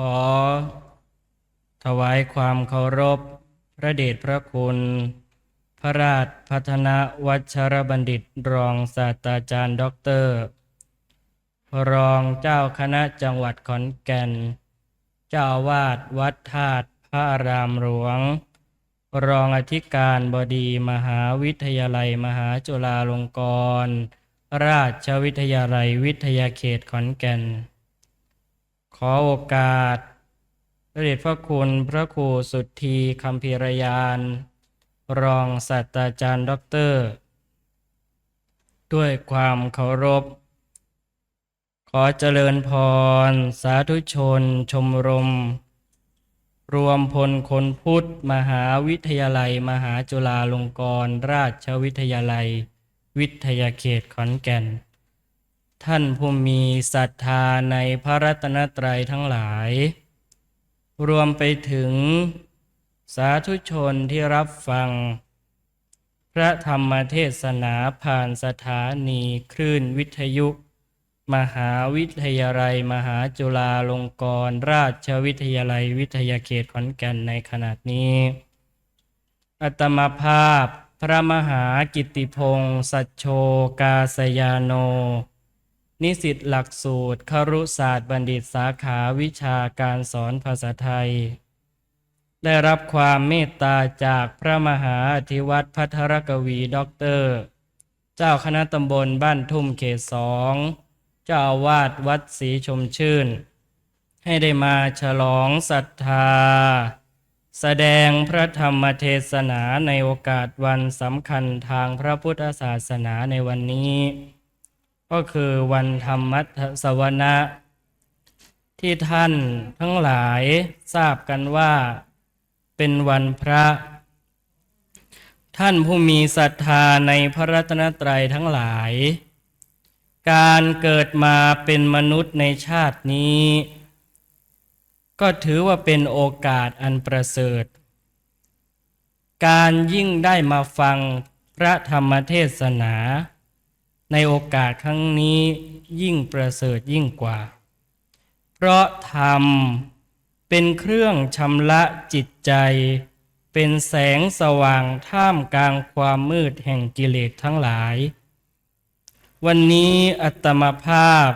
ขอ ถวายความเคารพ พระเดชพระคุณ พระราชพัฒนวัชรบัณฑิตรองศาสตราจารย์ด็อกเตอร์ รองเจ้าคณะจังหวัดขอนแก่น เจ้าอาวาดวัดธาตุพระอารามหลวง รองอธิการบดีมหาวิทยาลัยมหาจุฬาลงกรณราชวิทยาลัยวิทยาเขตขอนแก่น ขอโอกาสพระเดชพระคุณพระครูสุทธีคำพีรยาน รองศาสตราจารย์ด็อกเตอร์ ด้วยความเคารพ ขอเจริญพร สาธุชน ชมรม รวมพลคนพุทธ มหาวิทยาลัย มหาจุฬาลงกรณราชวิทยาลัย วิทยาเขตขอนแก่น ท่านผู้มีศรัทธาในพระรัตนตรัยทั้งหลาย รวมไปถึงสาธุชนที่รับฟัง พระธรรมเทศนาผ่านสถานีคลื่นวิทยุ มหาวิทยาลัย มหาจุฬาลงกรณราชวิทยาลัยวิทยาเขตขอนแก่นในขณะนี้ อัตมาภาพพระมหากิตติพงศ์สัจโชกาสยาโน นิสิตหลักสูตร ครุศาสตร์บัณฑิตสาขาวิชาการสอนภาษาไทย ได้รับความเมตตาจากพระมหาอธิวัตรพัทรกวีด็อกเตอร์ เจ้าคณะตำบลบ้านทุ่มเขตสองเจ้าอาวาสวัดศรีชมชื่น ให้ได้มาฉลองศรัทธา แสดงพระธรรมเทศนาในโอกาสวันสำคัญทางพระพุทธศาสนาในวันนี้ ก็คือวันธรรมสวนะที่ท่านทั้งหลายทราบกันว่า เป็นวันพระ ท่านผู้มีศรัทธาในพระรัตนตรัยทั้งหลาย การเกิดมาเป็นมนุษย์ในชาตินี้ ก็ถือว่าเป็นโอกาสอันประเสริฐ การยิ่งได้มาฟังพระธรรมเทศนา ในโอกาสครั้งนี้ยิ่งประเสริฐยิ่งกว่า เพราะธรรมเป็นเครื่องชำระจิตใจ เป็นแสงสว่างท่ามกลางความมืดแห่งกิเลสทั้งหลาย วันนี้อัตมภาพ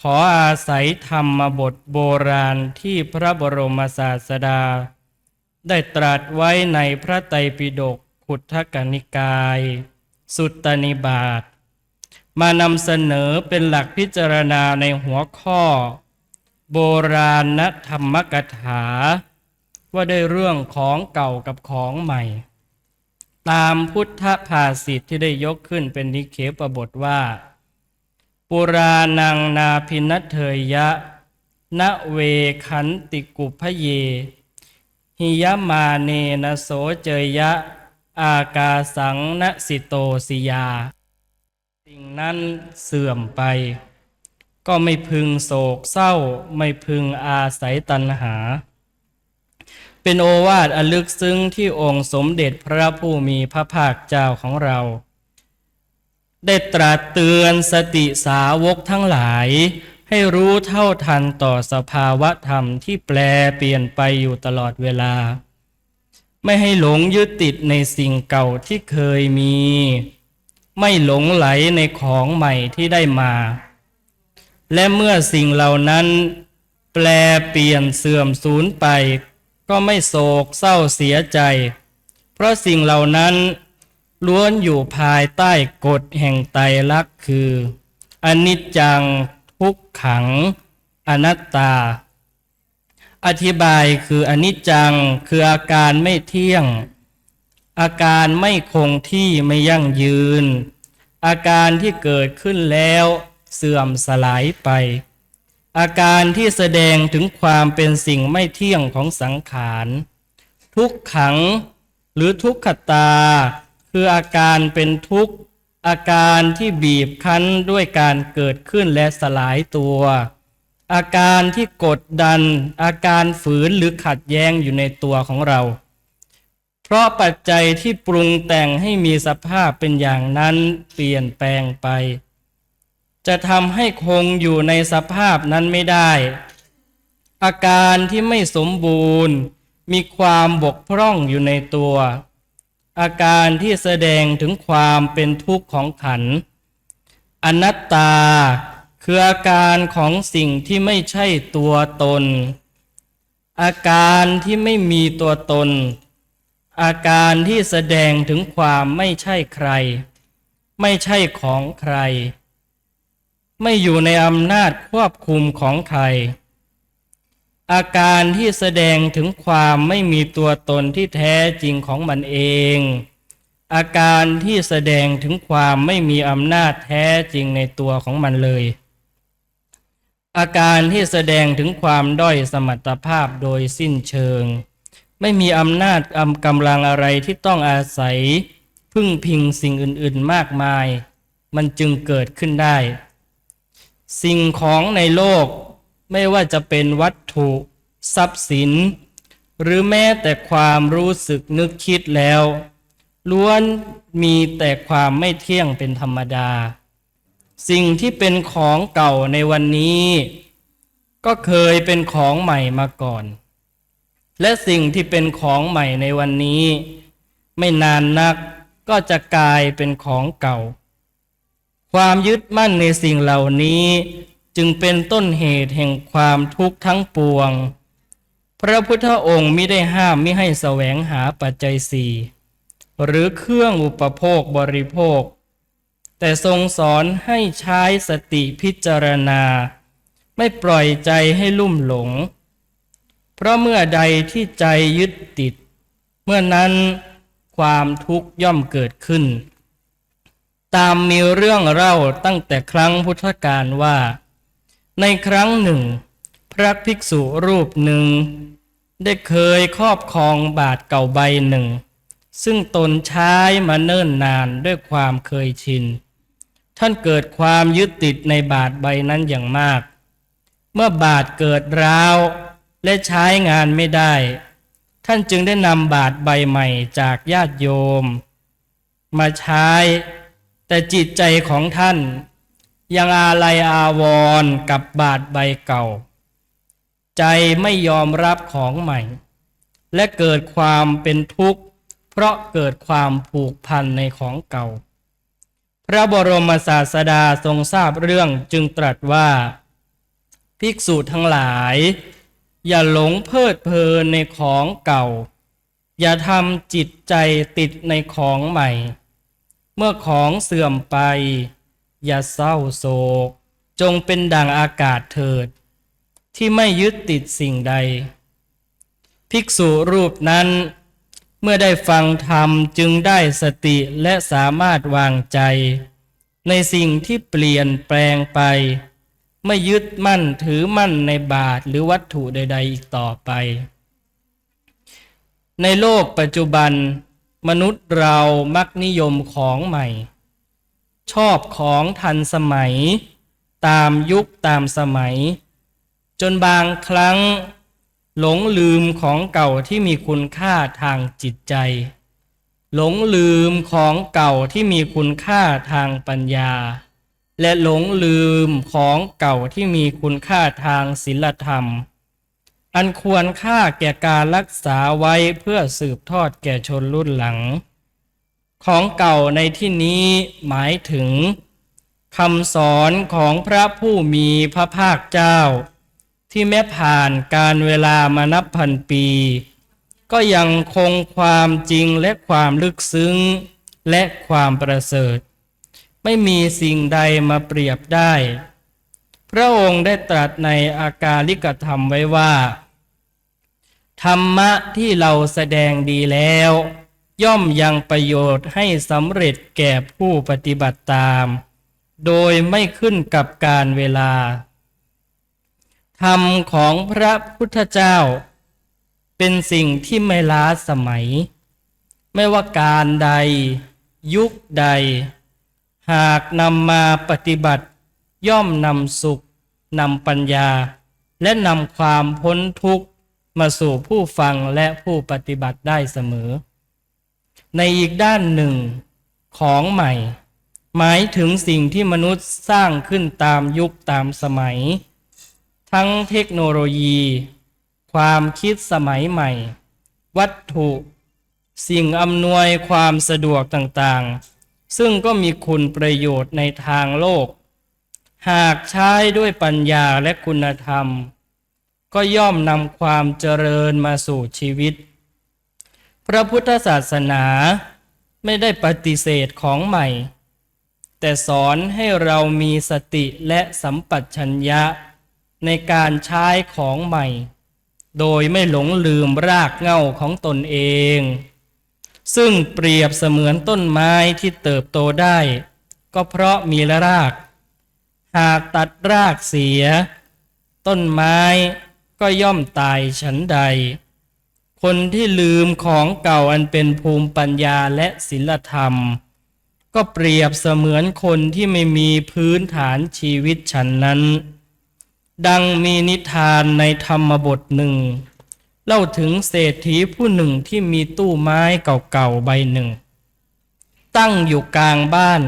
ขออาศัยธรรมบทโบราณที่พระบรมศาสดา ได้ตรัสไว้ในพระไตรปิฎกขุททกนิกาย สุตตนิบาต มานำเสนอเป็นหลักพิจารณาในหัวข้อ โบราณธรรมกถา ว่าได้เรื่องของเก่ากับของใหม่ ตามพุทธภาษิตที่ได้ยกขึ้นเป็นนิเคปบทว่า ปุรานังนาพินัเทยยะณเวขันติกุพเย หิยมาเนนโสเจยยะ อากาสังนสิโตสิยา สิ่งนั้นเสื่อมไป ก็ไม่พึงโศกเศร้า ไม่พึงอาศัยตัณหา เป็นโอวาทอันลึกซึ้งที่องค์สมเด็จพระผู้มีพระภาคเจ้าของเรา ได้ตรัสเตือนสติสาวกทั้งหลาย ให้รู้เท่าทันต่อสภาวะธรรมที่แปลเปลี่ยนไปอยู่ตลอดเวลา ไม่ให้หลงยึดติดในสิ่งเก่าที่เคยมี ไม่หลงไหลในของใหม่ที่ได้มา และเมื่อสิ่งเหล่านั้นแปลเปลี่ยนเสื่อมสูญไป ก็ไม่โศกเศร้าเสียใจ เพราะสิ่งเหล่านั้นล้วนอยู่ภายใต้กฎแห่งไตรลักษณ์คือ อนิจจังทุกขัง อนัตตา อธิบายคืออนิจจังคืออาการไม่เที่ยง อาการไม่คงที่ไม่ยั่งยืน อาการที่เกิดขึ้นแล้วเสื่อมสลายไป อาการที่แสดงถึงความเป็นสิ่งไม่เที่ยงของสังขาร ทุกขังหรือทุกขตา คืออาการเป็นทุกข์ อาการที่บีบคั้นด้วยการเกิดขึ้นและสลายตัว อาการที่กดดัน อาการฝืนหรือขัดแย้งอยู่ในตัวของเรา เพราะปัจจัยที่ปรุงแต่งให้มีสภาพเป็นอย่างนั้นเปลี่ยนแปลงไป จะทำให้คงอยู่ในสภาพนั้นไม่ได้ อาการที่ไม่สมบูรณ์ มีความบกพร่องอยู่ในตัว อาการที่แสดงถึงความเป็นทุกข์ของขัน อนัตตาคืออาการของสิ่งที่ไม่ใช่ตัวตน อาการที่ไม่มีตัวตน อาการที่แสดงถึงความไม่ใช่ใคร ไม่ใช่ของใคร ไม่อยู่ในอำนาจควบคุมของใคร อาการที่แสดงถึงความไม่มีตัวตนที่แท้จริงของมันเอง อาการที่แสดงถึงความไม่มีอำนาจแท้จริงในตัวของมันเลย อาการที่แสดงถึงความด้อยสมรรถภาพโดยสิ้นเชิง ไม่มีอำนาจอำกำลังอะไรที่ต้องอาศัย พึ่งพิงสิ่งอื่น ๆมากมาย มันจึงเกิดขึ้นได้ สิ่งของในโลกไม่ว่าจะเป็นวัตถุ ทรัพย์สิน หรือแม้แต่ความรู้สึกนึกคิดแล้วล้วนมีแต่ความไม่เที่ยงเป็นธรรมดา สิ่งที่เป็นของเก่าในวันนี้ ก็เคยเป็นของใหม่มาก่อน และสิ่งที่เป็นของใหม่ในวันนี้ ไม่นานนักก็จะกลายเป็นของเก่า ความยึดมั่นในสิ่งเหล่านี้จึงเป็นต้นเหตุแห่งความทุกข์ทั้งปวง พระพุทธองค์ไม่ได้ห้ามไม่ให้แสวงหาปัจจัยสี่หรือเครื่องอุปโภคบริโภค แต่ทรงสอนให้ใช้สติพิจารณา ไม่ปล่อยใจให้ลุ่มหลง เพราะเมื่อใดที่ใจยึดติด เมื่อนั้นความทุกข์ย่อมเกิดขึ้น ตามมีเรื่องเล่าตั้งแต่ครั้งพุทธกาลว่า ในครั้งหนึ่ง พระภิกษุรูปหนึ่ง ได้เคยครอบครองบาทเก่าใบหนึ่ง ซึ่งตนใช้มาเนิ่นนานด้วยความเคยชิน ท่านเกิดความยึดติดในบาทใบนั้นอย่างมาก เมื่อบาทเกิดร้าว และใช้งานไม่ได้ ท่านจึงได้นำบาทใบใหม่จากญาติโยม มาใช้ แต่จิตใจของท่าน ยังอาลัยอาวรกับบาทใบเก่า ใจไม่ยอมรับของใหม่ และเกิดความเป็นทุกข์ เพราะเกิดความผูกพันในของเก่า พระบรมศาสดาทรงทราบเรื่องจึงตรัสว่า ภิกษุทั้งหลาย อย่าหลงเพลิดเพลินในของเก่า อย่าทำจิตใจติดในของใหม่ เมื่อของเสื่อมไป อย่าเศร้าโศก จงเป็นดังอากาศเถิด ที่ไม่ยึดติดสิ่งใด ภิกษุรูปนั้น เมื่อได้ฟังธรรมจึงได้สติและสามารถวางใจ ในสิ่งที่เปลี่ยนแปลงไป ไม่ยึดมั่นถือมั่นในบาทหรือวัตถุใด ๆ อีกต่อไป ในโลกปัจจุบัน มนุษย์เรามักนิยมของใหม่ ชอบของทันสมัย ตามยุคตามสมัย จนบางครั้งหลงลืมของเก่าที่มีคุณค่าทางจิตใจ หลงลืมของเก่าที่มีคุณค่าทางปัญญา และหลงลืมของเก่าที่มีคุณค่าทางศีลธรรม อันควรค่าแก่การรักษาไว้เพื่อสืบทอดแก่ชนรุ่นหลัง ของเก่าในที่นี้หมายถึงคำสอนของพระผู้มีพระภาคเจ้า ที่แม้ผ่านการเวลามานับพันปี ก็ยังคงความจริงและความลึกซึ้งและความประเสริฐ ไม่มีสิ่งใดมาเปรียบได้ พระองค์ได้ตรัสในอาการลิกธรรมไว้ว่า ธรรมะที่เราแสดงดีแล้ว ย่อมยังประโยชน์ให้สำเร็จแก่ผู้ปฏิบัติตาม โดยไม่ขึ้นกับการเวลา ธรรมของพระพุทธเจ้า เป็นสิ่งที่ไม่ล้าสมัย ไม่ว่าการใด ยุคใด หากนำมาปฏิบัติ ย่อมนำสุขนำปัญญา และนำความพ้นทุกข์มาสู่ผู้ฟังและผู้ปฏิบัติได้เสมอ ในอีกด้านหนึ่งของใหม่ หมายถึงสิ่งที่มนุษย์สร้างขึ้นตามยุคตามสมัย ทั้งเทคโนโลยี ความคิดสมัยใหม่ วัตถุ สิ่งอำนวยความสะดวกต่างๆ ซึ่งก็มีคุณประโยชน์ในทางโลก หากใช้ด้วยปัญญาและคุณธรรม ก็ย่อมนำความเจริญมาสู่ชีวิต พระพุทธศาสนาไม่ได้ปฏิเสธของใหม่ แต่สอนให้เรามีสติและสัมปชัญญะในการใช้ของใหม่ โดยไม่หลงลืมรากเหง้าของตนเอง ซึ่งเปรียบเสมือนต้นไม้ที่เติบโตได้ ก็เพราะมีราก หากตัดรากเสีย ต้นไม้ก็ย่อมตายฉันใด คนที่ลืมของเก่าอันเป็นภูมิปัญญาและศิลธรรม ก็เปรียบเสมือนคนที่ไม่มีพื้นฐานชีวิตฉันนั้น ดังมีนิทานในธรรมบทหนึ่ง เล่าถึงเศรษฐีผู้หนึ่งที่มีตู้ไม้เก่าๆใบหนึ่ง ตั้งอยู่กลางบ้าน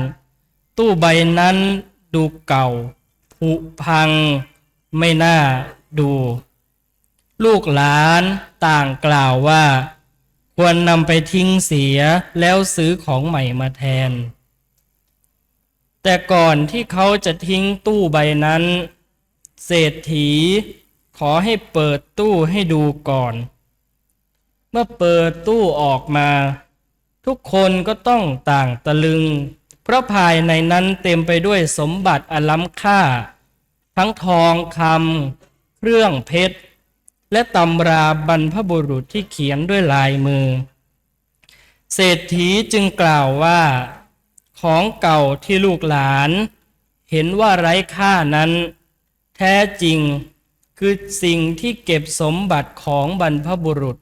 ตู้ใบนั้นดูเก่า ผุพัง ไม่น่าดู ลูกหลานต่างกล่าวว่า ควรนำไปทิ้งเสียแล้วซื้อของใหม่มาแทน แต่ก่อนที่เขาจะทิ้งตู้ใบนั้น เศรษฐี ขอให้เปิดตู้ให้ดูก่อน เมื่อเปิดตู้ออกมา ทุกคนก็ต้องต่างตะลึง เพราะภายในนั้นเต็มไปด้วยสมบัติอล้ำค่า ทั้งทองคำเครื่องเพชร และตำราบรรพบุรุษที่เขียนด้วยลายมือ เศรษฐีจึงกล่าวว่า ของเก่าที่ลูกหลาน เห็นว่าไร้ค่านั้น แท้จริง คือสิ่งที่เก็บสมบัติของบรรพบุรุษ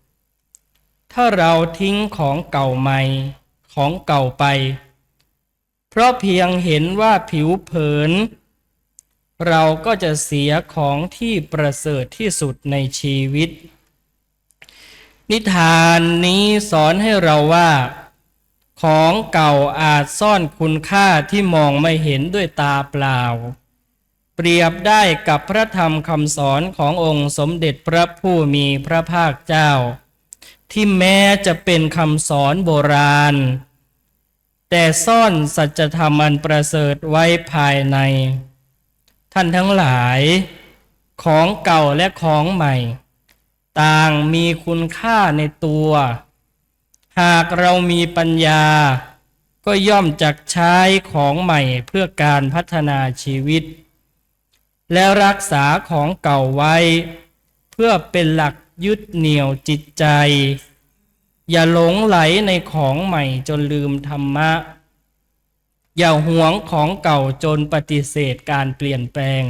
ถ้าเราทิ้งของเก่าใหม่ของเก่าไป เพราะเพียงเห็นว่าผิวเผิน เราก็จะเสียของที่ประเสริฐที่สุดในชีวิต นิทานนี้สอนให้เราว่า ของเก่าอาจซ่อนคุณค่าที่มองไม่เห็นด้วยตาเปล่า เปรียบได้กับพระธรรมคำสอนขององค์สมเด็จพระผู้มีพระภาคเจ้า ที่แม้จะเป็นคำสอนโบราณ แต่ซ่อนสัจธรรมอันประเสริฐไว้ภายใน ท่านทั้งหลายของเก่าและของใหม่ ต่างมีคุณค่าในตัว หากเรามีปัญญา ก็ย่อมจักใช้ของใหม่เพื่อการพัฒนาชีวิต และรักษาของเก่าไว้ เพื่อเป็นหลักยึดเหนี่ยวจิตใจ อย่าหลงไหลในของใหม่จนลืมธรรมะ อย่าหวงของเก่าจนปฏิเสธการเปลี่ยนแปลง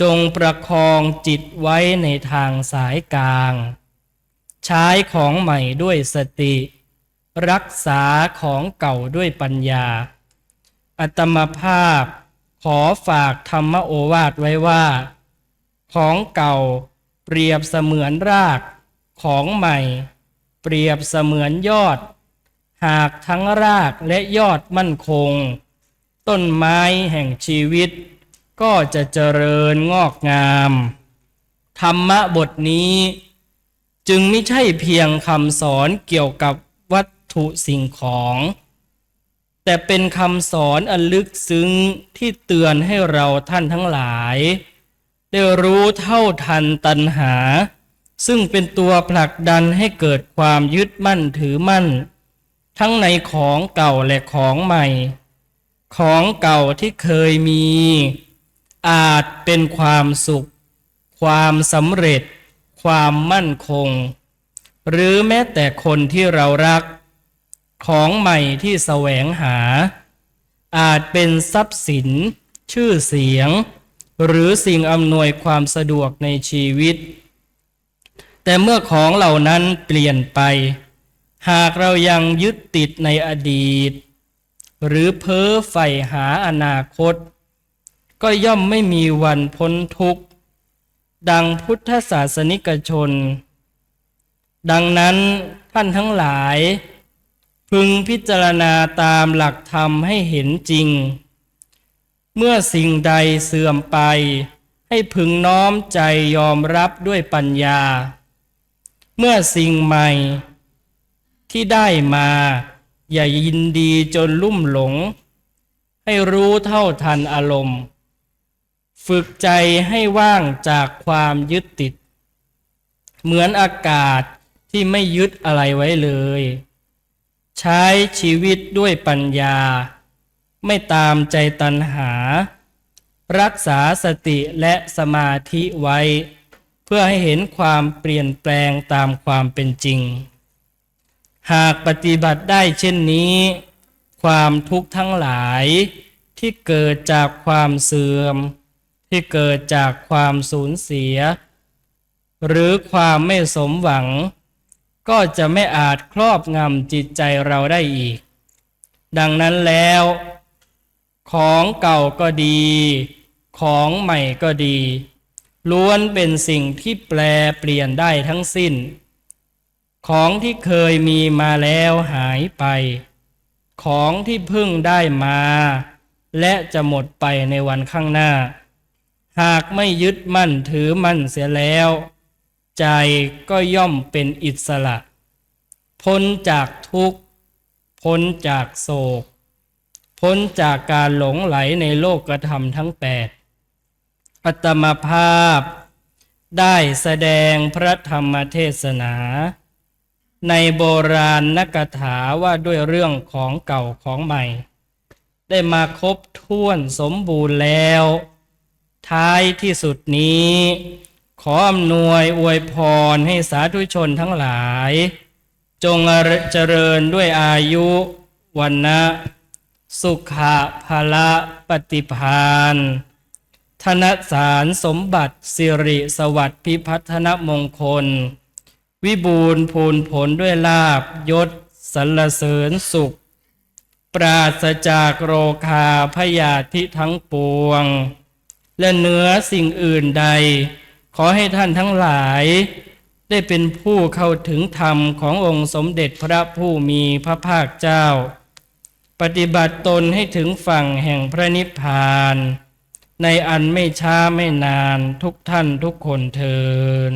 จงประคองจิตไว้ในทางสายกลาง ใช้ของใหม่ด้วยสติ รักษาของเก่าด้วยปัญญา อัตมภาพ ขอฝากธรรมโอวาทไว้ว่า ของเก่าเปรียบเสมือนราก ของใหม่ เปรียบเสมือนยอด หากทั้งรากและยอดมั่นคง ต้นไม้แห่งชีวิต ก็จะเจริญงอกงาม ธรรมะบทนี้ จึงไม่ใช่เพียงคำสอนเกี่ยวกับวัตถุสิ่งของ แต่เป็นคำสอนอันลึกซึ้งที่เตือนให้เราท่านทั้งหลาย ได้รู้เท่าทันตัณหา ซึ่งเป็นตัวผลักดันให้เกิดความยึดมั่นถือมั่น ทั้งในของเก่าและของใหม่ ของเก่าที่เคยมี อาจเป็นความสุข ความสำเร็จ ความมั่นคง หรือแม้แต่คนที่เรารัก ของใหม่ที่แสวงหา อาจเป็นทรัพย์สิน ชื่อเสียง หรือสิ่งอำนวยความสะดวกในชีวิต แต่เมื่อของเหล่านั้นเปลี่ยนไป หากเรายังยึดติดในอดีต หรือเพ้อใฝ่หาอนาคต ก็ย่อมไม่มีวันพ้นทุกข์ ดังพุทธศาสนิกชน ดังนั้นท่านทั้งหลาย พึงพิจารณาตามหลักธรรมให้เห็นจริง เมื่อสิ่งใดเสื่อมไป ให้พึงน้อมใจยอมรับด้วยปัญญา เมื่อสิ่งใหม่ ที่ได้มา อย่ายินดีจนลุ่มหลง ให้รู้เท่าทันอารมณ์ ฝึกใจให้ว่างจากความยึดติด เหมือนอากาศที่ไม่ยึดอะไรไว้เลย ใช้ชีวิตด้วยปัญญา ไม่ตามใจตัณหา รักษาสติและสมาธิไว้ เพื่อให้เห็นความเปลี่ยนแปลงตามความเป็นจริง หากปฏิบัติได้เช่นนี้ ความทุกข์ทั้งหลายที่เกิดจากความเสื่อม ที่เกิดจากความสูญเสีย หรือความไม่สมหวัง ก็จะไม่อาจครอบงำจิตใจเราได้อีก ดังนั้นแล้ว ของเก่าก็ดี ของใหม่ก็ดี ล้วนเป็นสิ่งที่แปลเปลี่ยนได้ทั้งสิ้น ของที่เคยมีมาแล้วหายไป ของที่เพิ่งได้มา และจะหมดไปในวันข้างหน้า หากไม่ยึดมั่นถือมั่นเสียแล้ว ใจก็ย่อมเป็นอิสระ พ้นจากทุกข์ พ้นจากโศก พ้นจากการหลงไหลในโลกกระทำทั้งแปดอัตมภาพ ได้แสดงพระธรรมเทศนา ในโบราณนักถาว่าด้วยเรื่องของเก่าของใหม่ ได้มาครบถ้วนสมบูรณ์แล้ว ท้ายที่สุดนี้ ขออำนวยอวยพรให้สาธุชนทั้งหลาย จงเจริญด้วยอายุวันนะสุขะภละปฏิพานธนสารสมบัติสิริสวัสดิ์พิพัฒนมงคล วิบูรณ์พูนผลด้วยลาบยศสรรเสริญสุข ปราศจากโรคาพยาธิทั้งปวง และเนื้อสิ่งอื่นใด ขอให้ท่านทั้งหลาย ได้เป็นผู้เข้าถึงธรรมขององค์สมเด็จพระผู้มีพระภาคเจ้า ปฏิบัติตนให้ถึงฝั่งแห่งพระนิพพาน ในอันไม่ช้าไม่นานทุกท่านทุกคนเทิน